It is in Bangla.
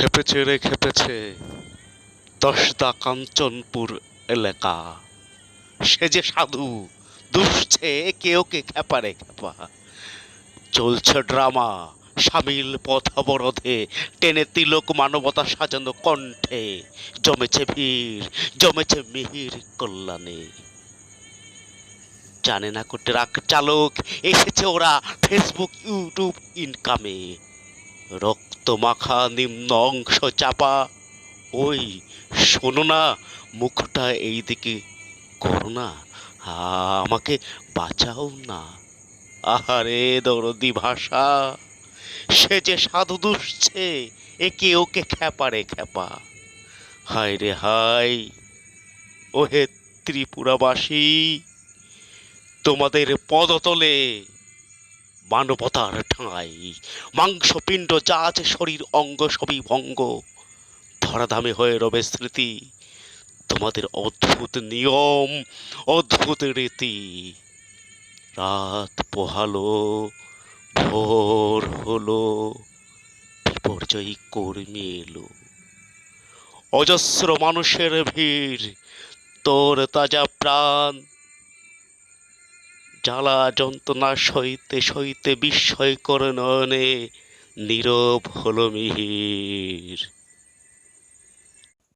খেপেছে রে খেপেছে। দশদা কাঞ্চনপুর এলাকা। সে যে সাধু, দুষছে একে ওকে খেপারে খেপা। চলছে ড্রামা, সামিল পথ অবরোধে, টেনে তিলক মানবতা সাজানো কণ্ঠে। জমেছে ভিড়, জমেছে মিহির কল্যাণে। জানে না কো ট্রাক চালক, এসেছে ওরা ফেসবুক ইউটিউব ইনকামে রক্ত মাখা নিম্ন অংশ চাপা। ওই শোনো না, মুখটা এই দিকে করো না। আমাকে বাঁচাও না। আহারে দরদি ভাষা, সে যে সাধু দুষছে একে ওকে খ্যাপারে খ্যাপা? হায় রে হায়, ওহে ত্রিপুরাবাসী, তোমাদের পদতলে মানবতার ঠাঁই। মাংসপিণ্ড যা আছে শরীর, অঙ্গ সবই ভঙ্গ। ধরাধামে হয়ে রবে স্মৃতি। তোমাদের অদ্ভুত নিয়ম, অদ্ভুত রীতি। রাত পোহালো, ভোর হলো, বিপর্যয়ী কর্মী এলো। অজস্র মানুষের ভিড়, তোর তাজা প্রাণ জ্বালা যন্ত্রণা সইতে সইতে বিস্ময় করে নয়নে নীরব হলো মিহির।